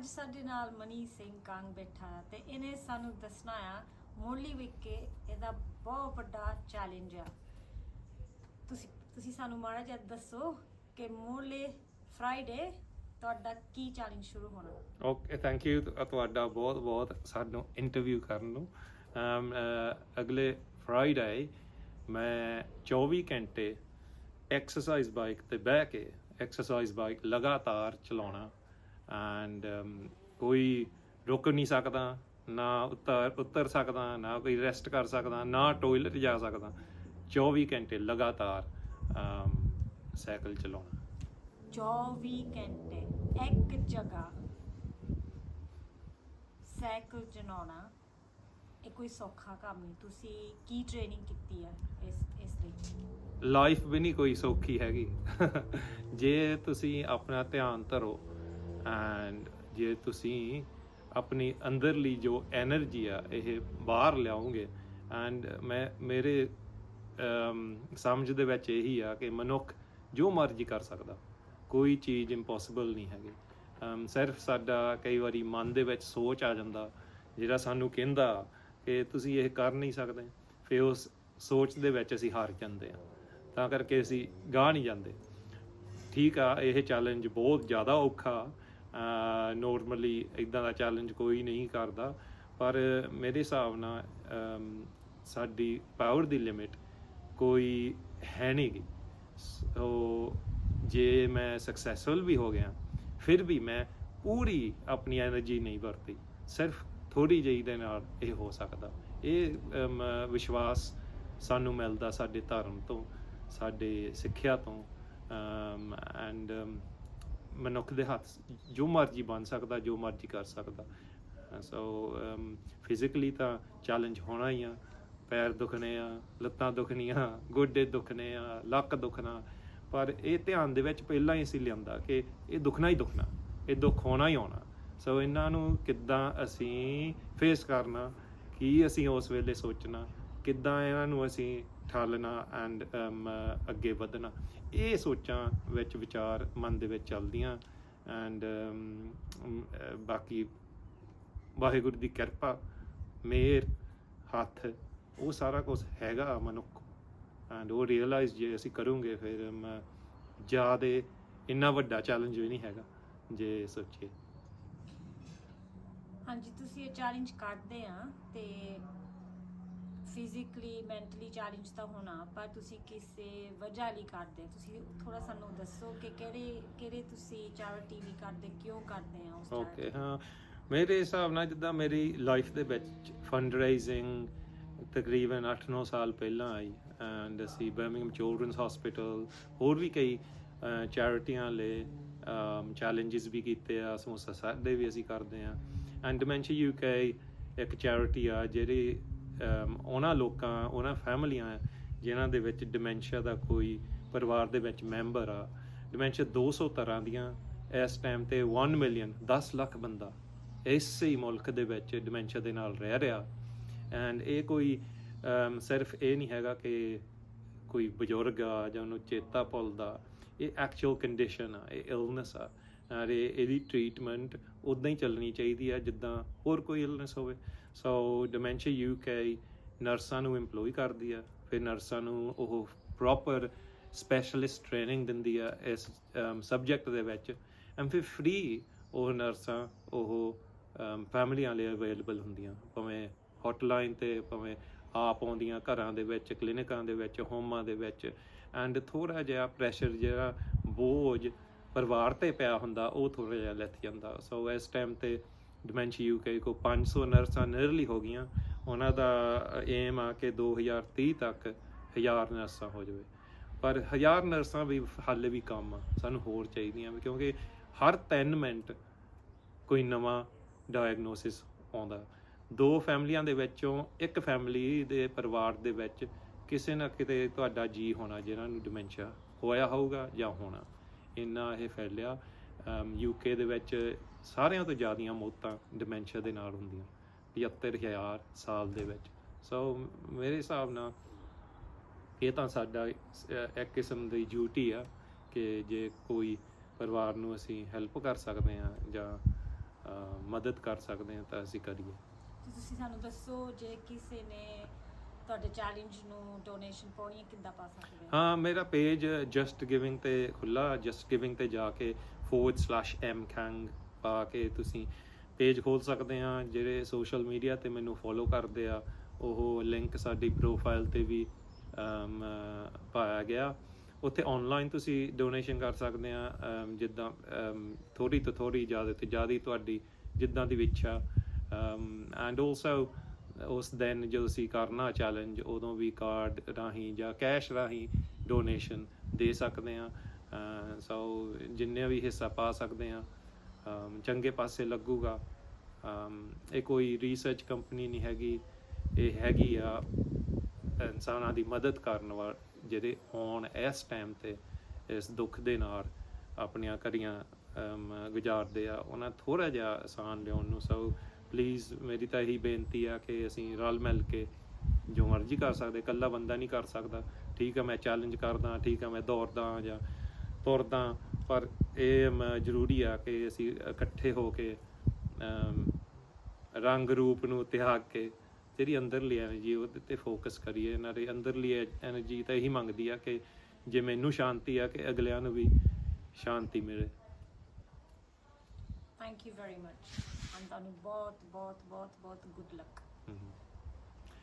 ਅੱਜ ਸਾਡੇ ਨਾਲ ਮਨੀ ਸਿੰਘ ਕੰਗ ਬੈਠਾ ਤੇ ਇਹਨੇ ਸਾਨੂੰ ਦੱਸਣਾ ਆ ਮੋਲੀ ਵਿਕ ਇਹਦਾ ਬਹੁਤ ਵੱਡਾ ਚੈਲੰਜ ਆ। ਤੁਸੀਂ ਤੁਸੀਂ ਸਾਨੂੰ ਮਾੜਾ ਜਿਹਾ ਦੱਸੋ ਕਿ ਮੋਲੇ ਫਰਾਈਡੇ ਤੁਹਾਡਾ ਕੀ ਚੈਲੰਜ ਸ਼ੁਰੂ ਹੋਣਾ? ਓਕੇ ਥੈਂਕ ਯੂ ਤੁਹਾਡਾ ਬਹੁਤ ਬਹੁਤ ਸਾਨੂੰ ਇੰਟਰਵਿਊ ਕਰਨ ਨੂੰ। ਅਗਲੇ ਫਰਾਈਡੇ ਮੈਂ 24 ਘੰਟੇ ਐਕਸਰਸਾਈਜ਼ ਬਾਈਕ ਤੇ ਬਹਿ ਕੇ ਐਕਸਰਸਾਈਜ਼ ਬਾਈਕ ਲਗਾਤਾਰ ਚਲਾਉਣਾ ਐਂਡ ਕੋਈ ਰੁਕ ਨਹੀਂ ਸਕਦਾ ਨਾ ਉੱਤਰ ਉੱਤਰ ਸਕਦਾ ਨਾ ਕੋਈ ਰੈਸਟ ਕਰ ਸਕਦਾ ਨਾ ਟਾਇਲਟ ਜਾ ਸਕਦਾ। 24 ਘੰਟੇ ਲਗਾਤਾਰ ਸਾਈਕਲ ਚਲਾਉਣਾ। 24 ਘੰਟੇ ਇੱਕ ਜਗ੍ਹਾ ਸਾਈਕਲ ਚਲਾਉਣਾ ਇਹ ਕੋਈ ਸੌਖਾ ਕੰਮ ਨਹੀਂ। ਤੁਸੀਂ ਕੀ ਟ੍ਰੇਨਿੰਗ ਕੀਤੀ ਆ ਇਸ ਇਸ ਲਈ? ਲਾਈਫ ਵੀ ਨਹੀਂ ਕੋਈ ਸੌਖੀ ਹੈਗੀ। ਜੇ ਤੁਸੀਂ ਆਪਣਾ ਧਿਆਨ ਧਰੋ ਐਂਡ ਜੇ ਤੁਸੀਂ ਆਪਣੀ ਅੰਦਰਲੀ ਜੋ એનર્ਜੀ ਆ, ਇਹ ਬਾਹਰ ਲਿਆਉਂਗੇ ਐਂਡ ਮੈਂ, ਮੇਰੇ ਸਮਝ ਦੇ ਵਿੱਚ ਇਹੀ ਆ ਕਿ ਮਨੁੱਖ ਜੋ ਮਰਜ਼ੀ ਕਰ ਸਕਦਾ, ਕੋਈ ਚੀਜ਼ ਇੰਪੋਸੀਬਲ ਨਹੀਂ ਹੈਗੀ। ਸਿਰਫ ਸਾਡਾ ਕਈ ਵਾਰੀ ਮਨ ਦੇ ਵਿੱਚ ਸੋਚ ਆ ਜਾਂਦਾ, ਜਿਹੜਾ ਸਾਨੂੰ ਕਹਿੰਦਾ ਕਿ ਤੁਸੀਂ ਇਹ ਕਰ ਨਹੀਂ ਸਕਦੇ, ਫਿਰ ਉਸ ਸੋਚ ਦੇ ਵਿੱਚ ਅਸੀਂ ਹਾਰ ਜਾਂਦੇ ਆ। ਤਾਂ ਕਰਕੇ ਅਸੀਂ ਗਾਹ ਨਹੀਂ ਜਾਂਦੇ। ਠੀਕ ਆ, ਇਹ ਚੈਲੰਜ ਬਹੁਤ ਜ਼ਿਆਦਾ ਔਖਾ ਨੋਰਮਲੀ ਇਦਾਂ ਦਾ ਚੈਲੰਜ ਕੋਈ ਨਹੀਂ ਕਰਦਾ। ਪਰ ਮੇਰੇ ਹਿਸਾਬ ਨਾਲ ਸਾਡੀ ਪਾਵਰ ਦੀ ਲਿਮਿਟ ਕੋਈ ਹੈ ਨਹੀਂ ਗੀ ਸੋ ਜੇ ਮੈਂ ਸਕਸੈਸਫੁਲ ਵੀ ਹੋ ਗਿਆ, ਫਿਰ ਵੀ ਮੈਂ ਪੂਰੀ ਆਪਣੀ એનર્ਜੀ ਨਹੀਂ ਵਰਤੀ। ਸਿਰਫ ਥੋੜੀ ਜਿਹੀ ਦੇ ਨਾਲ ਇਹ ਹੋ ਸਕਦਾ। ਇਹ ਵਿਸ਼ਵਾਸ ਸਾਨੂੰ ਮਿਲਦਾ ਸਾਡੇ ਧਰਮ ਤੋਂ, ਸਾਡੇ ਸਿੱਖਿਆ ਤੋਂ ਐਂਡ ਮਨੁੱਖ ਦੇ ਹੱਥ ਜੋ ਮਰਜ਼ੀ ਬਣ ਸਕਦਾ, ਜੋ ਮਰਜ਼ੀ ਕਰ ਸਕਦਾ। ਸੋ ਫਿਜ਼ੀਕਲੀ um, ਤਾਂ ਚੈਲੰਜ ਹੋਣਾ ਹੀ ਆ। ਪੈਰ ਦੁਖਣੇ ਆ, ਲੱਤਾਂ ਦੁਖਣੀਆਂ, ਗੋਡੇ ਦੁਖਣੇ ਆ, ਲੱਕ ਦੁਖਣਾ। ਪਰ ਇਹ ਧਿਆਨ ਦੇ ਵਿੱਚ ਪਹਿਲਾਂ ਹੀ ਅਸੀਂ ਲਿਆਂਦਾ ਕਿ ਇਹ ਦੁਖਣਾ ਹੀ ਦੁਖਣਾ, ਇਹ ਦੁੱਖ ਹੋਣਾ ਹੀ ਹੋਣਾ। ਸੋ ਇਹਨਾਂ ਨੂੰ ਕਿੱਦਾਂ ਅਸੀਂ ਫੇਸ ਕਰਨਾ, ਕੀ ਅਸੀਂ ਉਸ ਵੇਲੇ ਸੋਚਣਾ, ਕਿੱਦਾਂ ਇਹਨਾਂ ਨੂੰ ਅਸੀਂ ਠਾਲਣਾ ਐਂਡ ਅੱਗੇ ਵਧਣਾ। ਇਹ ਸੋਚਾਂ ਵਿੱਚ ਵਿਚਾਰ ਮਨ ਦੇ ਵਿੱਚ ਚੱਲਦੀਆਂ ਐਂਡ ਬਾਕੀ ਵਾਹਿਗੁਰੂ ਦੀ ਕਿਰਪਾ ਮੇਰ ਹੱਥ, ਉਹ ਸਾਰਾ ਕੁਝ ਹੈਗਾ ਮਨੁੱਖ। ਐਂਡ ਉਹ ਰੀਅਲਾਈਜ਼ ਜੇ ਅਸੀਂ ਕਰੂਗੇ ਫਿਰ ਜ਼ਿਆਦਾ ਇੰਨਾ ਵੱਡਾ ਚੈਲੰਜ ਵੀ ਨਹੀਂ ਹੈਗਾ, ਜੇ ਸੋਚੀਏ। ਹਾਂਜੀ, ਤੁਸੀਂ ਇਹ ਚੈਲੰਜ ਕੱਢਦੇ ਆ ਤੇ ਫਿਜ਼ੀਕਲੀ ਮੈਂਟਲੀ ਚੈਲੰਜ ਤਾਂ ਹੋਣਾ ਪਰ ਤੁਸੀਂ ਕਿਸੇ ਵਜ੍ਹਾ ਲਈ ਕਰਦੇ। ਤੁਸੀਂ ਥੋੜਾ ਸਾਨੂੰ ਦੱਸੋ ਕਿ ਕਿਹੜੇ ਕਿਹੜੇ ਤੁਸੀਂ ਚੈਰਿਟੀ ਵੀ ਕਰਦੇ ਕਿਉਂ ਕਰਦੇ ਆ ਉਸ ਓਕੇ? ਹਾਂ ਮੇਰੇ ਹਿਸਾਬ ਨਾਲ ਜਿੱਦਾਂ ਮੇਰੀ ਲਾਈਫ ਦੇ ਵਿੱਚ ਫੰਡ ਰਾਈਜ਼ਿੰਗ ਤਕਰੀਬਨ 8-9 ਸਾਲ ਪਹਿਲਾਂ ਆਈ ਐਂਡ ਅਸੀਂ ਬਰਮਿੰਗਮ ਚਿਲਡਰਨਸ ਹਸਪੀਟਲ ਹੋਰ ਵੀ ਕਈ ਚੈਰਿਟੀਆਂ ਲਈ ਚੈਲੰਜਸ ਵੀ ਕੀਤੇ ਆ ਸਮੋਸਾ ਸਾਡੇ ਵੀ ਅਸੀਂ ਕਰਦੇ ਆ ਐਂਡ ਡਿਮੈਂਸ਼ੀਆ ਯੂਕੇ ਇੱਕ ਚੈਰਿਟੀ ਆ ਜਿਹੜੀ ਉਹਨਾਂ ਲੋਕਾਂ, ਉਹਨਾਂ ਫੈਮਲੀਆਂ ਜਿਨ੍ਹਾਂ ਦੇ ਵਿੱਚ ਡਿਮੈਂਸ਼ੀਆ ਦਾ ਕੋਈ ਪਰਿਵਾਰ ਦੇ ਵਿੱਚ ਮੈਂਬਰ ਆ ਡਿਮੈਂਸ਼ੀਆ 200 ਤਰ੍ਹਾਂ ਦੀਆਂ, ਇਸ ਟਾਈਮ ਤੇ 1 ਮਿਲੀਅਨ 10 ਲੱਖ ਬੰਦਾ ਇਸੇ ਹੀ ਮੁਲਕ ਦੇ ਵਿੱਚ ਡਿਮੈਂਸ਼ੀਆ ਦੇ ਨਾਲ ਰਹਿ ਰਿਹਾ। ਐਂਡ ਇਹ ਕੋਈ ਸਿਰਫ ਇਹ ਨਹੀਂ ਹੈਗਾ ਕਿ ਕੋਈ ਬਜ਼ੁਰਗ ਆ ਜਾਂ ਉਹਨੂੰ ਚੇਤਾ ਭੁੱਲਦਾ, ਇਹ ਐਕਚੁਅਲ ਕੰਡੀਸ਼ਨ ਆ, ਇਹ ਇਲਨੈਸ ਆ। ਅਰੇ ਇਹਦੀ ਟ੍ਰੀਟਮੈਂਟ ਉਦਾਂ ਹੀ ਚੱਲਣੀ ਚਾਹੀਦੀ ਆ, ਜਿੱਦਾਂ ਹੋਰ ਕੋਈ ਇਲਨੈਸ ਹੋਵੇ। ਸੋ ਡਿਮੈਂਸ਼ੀਆ ਯੂਕੇ ਨਰਸਾਂ ਨੂੰ EMPLOY ਕਰਦੀ ਆ, ਫਿਰ ਨਰਸਾਂ ਨੂੰ ਉਹ ਪ੍ਰੋਪਰ ਸਪੈਸ਼ਲਿਸਟ ਟ੍ਰੇਨਿੰਗ ਦਿੰਦੀ ਆ ਇਸ ਸਬਜੈਕਟ ਦੇ ਵਿੱਚ ਐਂਡ ਫਿਰ ਫ੍ਰੀ ਉਹ ਨਰਸਾਂ ਉਹ ਫੈਮਲੀਆਂ ਲਈ ਅਵੇਲੇਬਲ ਹੁੰਦੀਆਂ, ਭਾਵੇਂ ਹੌਟਲਾਈਨ ਤੇ, ਭਾਵੇਂ ਆਪ ਆਉਂਦੀਆਂ ਘਰਾਂ ਦੇ ਵਿੱਚ ਕਲੀਨਿਕਾਂ ਦੇ ਵਿੱਚ ਹੋਮਾਂ ਦੇ ਵਿੱਚ ਐਂਡ ਥੋੜਾ ਜਿਹਾ ਪ੍ਰੈਸ਼ਰ ਜਿਹੜਾ ਬੋਝ ਪਰਿਵਾਰ ਤੇ ਪਿਆ ਹੁੰਦਾ, ਉਹ ਥੋੜਾ ਜਿਹਾ ਲੱਥ ਜਾਂਦਾ। ਸੋ ਇਸ ਟਾਈਮ ਤੇ ਡਿਮੈਂਸ਼ੀਆ ਯੂਕੇ ਕੋ 500 ਨਰਸਾਂ ਨਿਰਲੀ ਹੋ ਗਈਆਂ। ਉਹਨਾਂ ਦਾ ਏਮ ਆ ਕਿ 2030 ਤੱਕ 1000 ਨਰਸਾਂ ਹੋ ਜਾਵੇ। ਪਰ 1000 ਨਰਸਾਂ ਵੀ ਹਾਲੇ ਵੀ ਕੰਮ ਆ, ਸਾਨੂੰ ਹੋਰ ਚਾਹੀਦੀਆਂ ਵੀ, ਕਿਉਂਕਿ ਹਰ 3 ਮਿੰਟ ਕੋਈ ਨਵਾਂ ਡਾਇਗਨੋਸਿਸ ਆਉਂਦਾ। ਦੋ ਫੈਮਲੀਆਂ ਦੇ ਵਿੱਚੋਂ ਇੱਕ ਫੈਮਿਲੀ ਦੇ ਪਰਿਵਾਰ ਦੇ ਵਿੱਚ ਕਿਸੇ ਨਾ ਕਿਤੇ ਤੁਹਾਡਾ ਜੀ ਹੋਣਾ, ਜਿਹਨਾਂ ਨੂੰ ਡਿਮੈਂਸ਼ੀਆ ਹੋਇਆ ਹੋਊਗਾ ਜਾਂ ਹੋਣਾ, ਇੰਨਾ ਇਹ ਫੈਲਿਆ। ਯੂਕੇ ਦੇ ਵਿੱਚ ਸਾਰਿਆਂ ਤੋਂ ਜ਼ਿਆਦੀਆਂ ਮੌਤਾਂ ਡਿਮੈਂਸ਼ੀਆ ਦੇ ਨਾਲ ਹੁੰਦੀਆਂ। 75000 ਸਾਲ ਦੇ ਵਿੱਚ। ਸੋ ਮੇਰੇ ਹਿਸਾਬ ਨਾਲ ਇਹ ਤਾਂ ਸਾਡਾ ਇੱਕ ਕਿਸਮ ਦੀ ਡਿਊਟੀ ਆ ਕਿ ਜੇ ਕੋਈ ਪਰਿਵਾਰ ਨੂੰ ਅਸੀਂ ਹੈਲਪ ਕਰ ਸਕਦੇ ਆ ਜਾਂ ਮਦਦ ਕਰ ਸਕਦੇ ਹਾਂ ਤਾਂ ਅਸੀਂ ਕਰੀਏ। ਤੁਸੀਂ ਸਾਨੂੰ ਦੱਸੋ ਜੇ ਕਿਸੇ ਨੇ ਤੁਹਾਡੇ ਚੈਲੰਜ ਨੂੰ ਡੋਨੇਸ਼ਨ ਪਾਉਣੀ ਹੈ ਕਿੱਦਾਂ ਪਾ ਸਕਦੇ ਆ ਹਾਂ ਮੇਰਾ ਪੇਜ ਜਸਟ ਗਿਵਿੰਗ ਤੇ ਖੁੱਲਾ ਜਸਟ ਗਿਵਿੰਗ ਤੇ ਜਾ ਕੇ forward/mkang ਪਾ ਕੇ ਤੁਸੀਂ ਪੇਜ ਖੋਲ ਸਕਦੇ ਆ ਜਿਹੜੇ ਸੋਸ਼ਲ ਮੀਡੀਆ ਤੇ ਮੈਨੂੰ ਫੋਲੋ ਕਰਦੇ ਆ, ਉਹ ਲਿੰਕ ਸਾਡੀ ਪ੍ਰੋਫਾਈਲ ਤੇ ਵੀ ਪਾਇਆ ਗਿਆ। ਉੱਥੇ ਆਨਲਾਈਨ ਤੁਸੀਂ ਡੋਨੇਸ਼ਨ ਕਰ ਸਕਦੇ ਆ ਜਿੱਦਾਂ ਥੋੜੀ ਤੋਂ ਥੋੜੀ ਜ਼ਿਆਦਾ ਤੇ ਜ਼ਿਆਦਾ ਤੁਹਾਡੀ ਜਿੱਦਾਂ ਦੀ ਇੱਛਾ। ਐਂਡ ਆਲਸੋ ਉਸ ਦਿਨ ਜਦੋਂ ਅਸੀਂ ਕਰਨਾ ਚੈਲੰਜ ਉਦੋਂ ਵੀ ਕਾਰਡ ਰਾਹੀਂ ਜਾਂ ਕੈਸ਼ ਰਾਹੀਂ ਡੋਨੇਸ਼ਨ ਦੇ ਸਕਦੇ ਆ ਸੋ ਜਿੰਨੇ ਵੀ ਹਿੱਸਾ ਪਾ ਸਕਦੇ ਆ ਚੰਗੇ ਪਾਸੇ ਲੱਗੂਗਾ। ਇਹ ਕੋਈ ਰਿਸਰਚ ਕੰਪਨੀ ਨਹੀਂ ਹੈਗੀ, ਇਹ ਹੈਗੀ ਆ ਇਨਸਾਨਾਂ ਦੀ ਮਦਦ ਕਰਨ ਵਾਲ ਜਿਹੜੇ ਹੋਣ ਇਸ ਟਾਈਮ ਤੇ ਇਸ ਦੁੱਖ ਦੇ ਨਾਲ ਆਪਣੀਆਂ ਕਰੀਆਂ ਗੁਜ਼ਾਰਦੇ ਆ, ਉਹਨਾਂ ਥੋੜਾ ਜਿਹਾ ਆਸਾਨ ਲਿਆਉਣ ਨੂੰ। ਸੋ ਪਲੀਜ਼ ਮੇਰੀ ਤਾਂ ਇਹੀ ਬੇਨਤੀ ਆ ਕਿ ਅਸੀਂ ਰਲ ਮਿਲ ਕੇ ਜੋ ਮਰਜ਼ੀ ਕਰ ਸਕਦੇ, ਇਕੱਲਾ ਬੰਦਾ ਨਹੀਂ ਕਰ ਸਕਦਾ। ਠੀਕ ਆ, ਮੈਂ ਚੈਲੰਜ ਕਰਦਾ, ਠੀਕ ਆ, ਮੈਂ ਦੌੜਦਾ ਜਾਂ ਤੁਰਦਾ ਪਰ ਇਹ ਜ਼ਰੂਰੀ ਆ ਕਿ ਅਸੀਂ ਇਕੱਠੇ ਹੋ ਕੇ ਰੰਗ ਰੂਪ ਨੂੰ ਤਿਆਗ ਕੇ ਜਿਹੜੀ ਅੰਦਰਲੀ એનર્ਜੀ ਉਹਦੇ ਤੇ ਫੋਕਸ ਕਰੀਏ। ਇਹਨਾਂ ਦੇ ਅੰਦਰਲੀ એનર્ਜੀ ਤਾਂ ਇਹੀ ਮੰਗਦੀ ਆ ਕਿ ਜੇ ਮੈਨੂੰ ਸ਼ਾਂਤੀ ਆ ਕਿ ਅਗਲਿਆਂ ਨੂੰ ਵੀ ਸ਼ਾਂਤੀ ਮਿਲੇ। ਥੈਂਕ ਯੂ ਵੈਰੀ ਮੱਚ ਤੁਹਾਨੂੰ ਬਹੁਤ ਬਹੁਤ ਬਹੁਤ ਬਹੁਤ ਗੁੱਡ ਲੱਕ